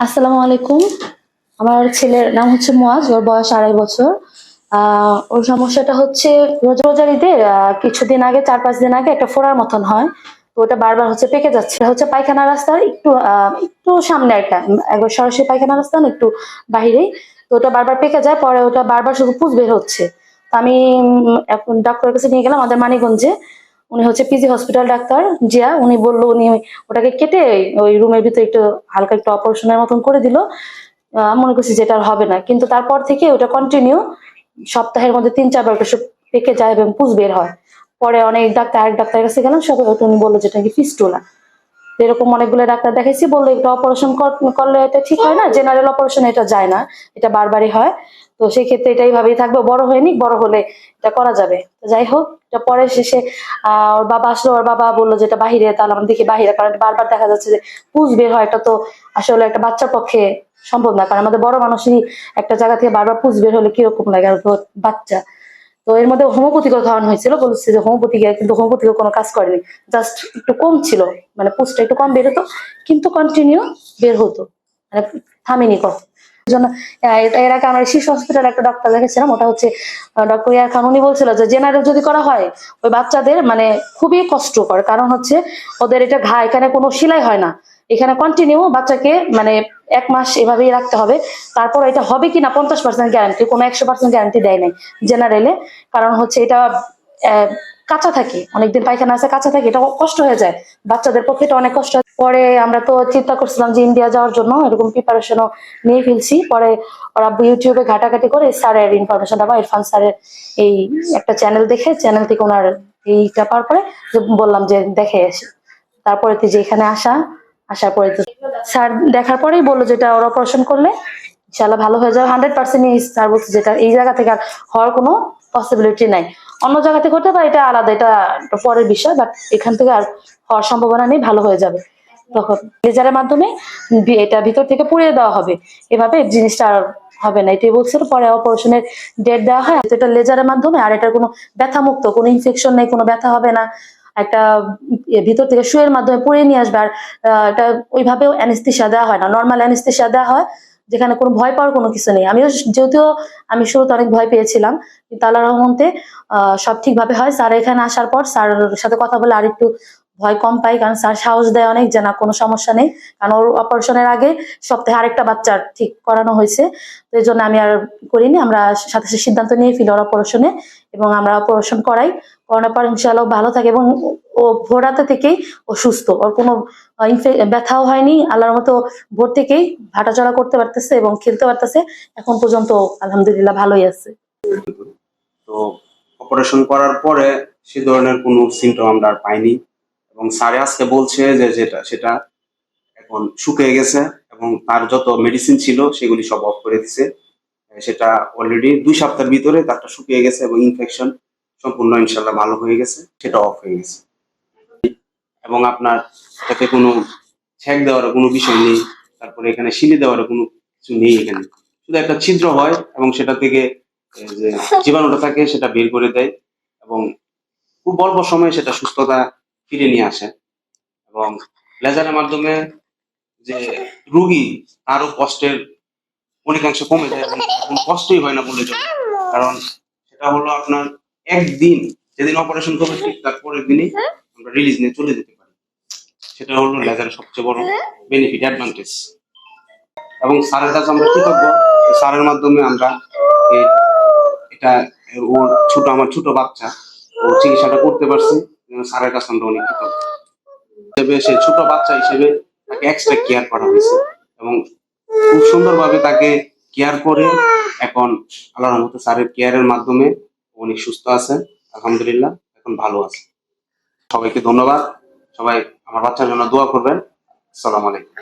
আসসালামু আলাইকুম। আমার ছেলের নাম হচ্ছে মোয়াজ ওর বয়স আড়াই বছর। আহ, ওর সমস্যাটা হচ্ছে রোজা রোজার ঈদের কিছুদিন আগে চার পাঁচ দিন আগে একটা ফোড়ার মতন হয়। তো ওটা বারবার হচ্ছে পেকে যাচ্ছে। হচ্ছে পায়খানা রাস্তার একটু একটু সামনে একটা একবার সরাসরি পায়খানা রাস্তা না একটু বাহিরেই তো ওটা বারবার পেকে যায় পরে ওটা বারবার শুধু পুজ বের হচ্ছে। তো আমি এখন ডাক্তারের কাছে নিয়ে গেলাম আমাদের মানিগঞ্জে উনি হচ্ছে পিজি হসপিটাল ডাক্তার। জিয়া, উনি বলল উনি ওটাকে কেটে ওই রুমের ভিতরে একটু হালকা একটু অপারেশনের মতন করে দিল। মনে করছি যেটা হবে না। কিন্তু তারপর থেকে ওটা কন্টিনিউ সপ্তাহের মধ্যে তিন চারবার ওটা সব পেকে যায় এবং পুজ বের হয়। পরে অনেক ডাক্তার, আরেক ডাক্তারের কাছে গেলাম, সবাই ওটা উনি বলল যেটা কি ফিস্টুলা এরকম অনেকগুলো ডাক্তার দেখাইছি, বলল এটা অপারেশন করলে এটা ঠিক হয় না জেনারেল অপারেশন এটা যায় না, এটা বারবারই হয়। তো সেক্ষেত্রে এটাই এটা এইভাবেই থাকবে। বড় হয়নি বড় হলে এটা করা যাবে। যাই হোক, এটা পরে শেষে ওর বাবা আসলো, ওর বাবা বলল যেটা বাহিরে, তাহলে আমরা দেখি বাহিরে, কারণ বারবার দেখা যাচ্ছে যে পুজ বের হয়, এটা তো আসলে একটা বাচ্চার পক্ষে সম্ভব না, কারণ আমাদের বড় মানুষই একটা জায়গা থেকে বারবার পুজ বের হলে কীরকম লাগে আর বাচ্চা। তো এর মধ্যে হোমিওপ্যাথিকও খাওয়ানো হয়েছিল, বলছে যে হোমিওপ্যাথিকে, কিন্তু হোমিওপ্যাথিকে কোনো কাজ করেনি। জাস্ট একটু কম ছিল মানে পুজটা একটু কম বের হতো, কিন্তু কন্টিনিউ বের হতো মানে থামেনি কখন। জন্য এর আগে আমরা শিশু হসপিটালে একটা ডক্টর দেখেছিলাম, ওটা হচ্ছে ডক্টর ইয়ার খান, উনি বলছিল যে জেনারেল যদি করা হয়, ওই বাচ্চাদের মানে খুবই কষ্টকর। কারণ হচ্ছে, ওদের এটা ঘা, এখানে কোনো সেলাই হয় না। এখানে কন্টিনিউ বাচ্চাকে মানে এক মাস এভাবেই রাখতে হবে। তারপর এটা হবে কিনা পঞ্চাশ পার্সেন্ট গ্যারান্টি কোনো একশো পার্সেন্ট গ্যারান্টি দেয় নাই জেনারেলে কারণ হচ্ছে এটা কাঁচা থাকে। অনেকদিন পায়খানা আছে, কাঁচা থাকে এটা কষ্ট হয়ে যায়। বাচ্চাদের পক্ষে এটা অনেক কষ্ট। পরে আমরা তো চিন্তা করছিলাম যে ইন্ডিয়া যাওয়ার জন্য এরকম প্রিপারেশনও নিয়ে ফেলছি। পরে ওরা ইউটিউবে ঘাটাঘাটি করে স্যারের ইনফরমেশনটা বা ইরফান স্যারের এই একটা চ্যানেল দেখে চ্যানেল থেকে ওনার এইটা পাওয়ার পরে বললাম যে দেখে আসি তারপরে তো যে এখানে আসা, আসার পরে তো স্যার দেখার পরেই বলল যেটা ওরা অপারেশন করলে ইনশাল্লাহ ভালো হয়ে যাবে। হান্ড্রেড পার্সেন্ট স্যার বলছে যেটা এই জায়গা থেকে আর হওয়ার কোনো পসিবিলিটি নাই। অন্য জায়গা থেকে হতে পারে এটা আলাদা, এটা পরের বিষয় বাট এখান থেকে আর হওয়ার সম্ভাবনা নেই, ভালো হয়ে যাবে। তখন লেজারের মাধ্যমে এটা ভিতর থেকে পুড়িয়ে দেওয়া হবে। এভাবে জিনিসটা আর হবে না। এটাই বলছিল, পরে অপারেশনের ডেট দেওয়া হয়। এটা লেজারের মাধ্যমে, আর এটার কোনো ব্যথা মুক্ত কোনো ইনফেকশন নেই, কোনো ব্যথা হবে না। একটা ভিতর থেকে শুয়ের মাধ্যমে পুড়িয়ে নিয়ে আসবে। আর এটা ওইভাবেও অ্যানেস্থেশিয়া দেওয়া হয় না। নর্মাল অ্যানেস্থেশিয়া দেওয়া হয় যেখানে কোনো ভয় পাওয়ার কোনো কিছু নেই। আমিও যেহেতু আমি শুরুতে অনেক ভয় পেয়েছিলাম, কিন্তু আল্লাহ রহমতে সব ঠিকভাবে হয়। স্যার এখানে আসার পর স্যার সাথে কথা বলে আর একটু ভয় কম পাই, কারণ স্যার সাহস দেয় অনেক যে না, কোনো সমস্যা নেই। কারণ ওর অপারেশনের আগে সপ্তাহে আরেকটা বাচ্চার ঠিক করানো হয়েছে। তো এই জন্য আমি আর করিনি। আমরা সাথে সাথে সিদ্ধান্ত নিয়ে ফেলি ওর অপারেশনে এবং আমরা অপারেশন করাই। করানোর পর ইনশাআল্লাহ ও ভালো থাকে এবং ও ভোরাতে থেকেই ও সুস্থ। ওর কোনো ব্যথাও হয়নি, আল্লাহর মতো ভোর থেকেই হাঁটাচলা করতে পারতেছে এবং খেলতে পারতেছে। এখন পর্যন্ত আলহামদুলিল্লাহ ভালোই আছে। তো অপারেশন করার পরে সে ধরনের কোনো সিমটম আমরা আর পাইনি। এবং স্যারে আজকে বলছে যে যেটা, সেটা এখন শুকিয়ে গেছে এবং তার যত মেডিসিন ছিল সেগুলি সব অফ করে দিছে। সেটা অলরেডি দুই সপ্তাহের ভিতরে তারটা শুকিয়ে গেছে এবং ইনফেকশন সম্পূর্ণ ইনশাল্লাহ ভালো হয়ে গেছে, সেটা অফ হয়ে গেছে। এবং আপনার এটাতে কোনো ছ্যাক দেওয়ার কোনো বিষয় নেই, তারপরে এখানে শিলি দেওয়ার কোনো কিছু নেই এখানে। শুধু একটা ছিদ্র হয় এবং সেটা থেকে যে জীবাণুটা থাকে সেটা বের করে দেয় এবং খুব অল্প সময়ে সেটা সুস্থতা ফিরে নিয়ে আসে। এবং লেজারের মাধ্যমে যে রুগী আরও কষ্টের অনেকাংশ কমে যায় এবং কষ্টই হয় না বলে কারণ সেটা হলো আপনার একদিন যেদিন অপারেশন করবে ঠিক তার পরের দিনই আমরা রিলিজ নিয়ে চলে যেতে পারি। সেটা হলো লেজারের সবচেয়ে বড় বেনিফিট অ্যাডভান্টেজ এবং স্যারের কাছে আমরা কৃতজ্ঞ। যে স্যারের মাধ্যমে আমরা এটা ওর ছোট আমার ছোট বাচ্চা ও চিকিৎসাটা করতে পারছি। এবং স্যারের কাছে আমরা অনেক কৃতজ্ঞ। হিসেবে সে ছোট বাচ্চা হিসেবে তাকে এক্সট্রা কেয়ার করা হয়েছে। এবং খুব সুন্দরভাবে তাকে কেয়ার করে এখন আল্লাহর রহমতে স্যারের কেয়ারের মাধ্যমে অনেক সুস্থ আছেন, আলহামদুলিল্লাহ, এখন ভালো আছে সবাইকে ধন্যবাদ। সবাই আমার বাচ্চার জন্য দোয়া করবেন। আসসালামু আলাইকুম।